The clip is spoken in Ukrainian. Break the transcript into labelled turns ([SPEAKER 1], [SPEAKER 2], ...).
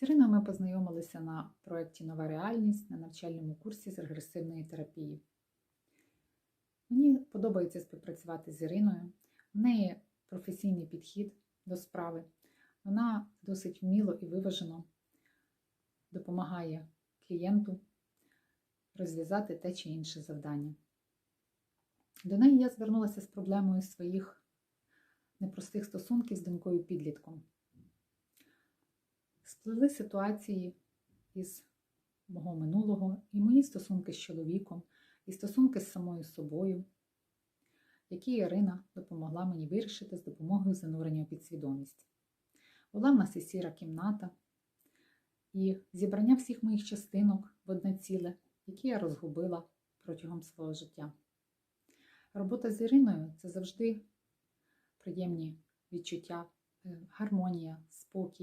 [SPEAKER 1] З Іриною ми познайомилися на проєкті Нова реальність на навчальному курсі з регресивної терапії. Мені подобається співпрацювати з Іриною. В неї професійний підхід до справи. Вона досить вміло і виважено допомагає клієнту розв'язати те чи інше завдання. До неї я звернулася з проблемою своїх непростих стосунків з донькою підлітком. Сплели ситуації із мого минулого і мої стосунки з чоловіком, і стосунки з самою собою, які Ірина допомогла мені вирішити з допомогою занурення у підсвідомість. Була в нас і сіра кімната, і зібрання всіх моїх частинок в одне ціле, які я розгубила протягом свого життя. Робота з Іриною це завжди приємні відчуття, е, гармонія, спокій.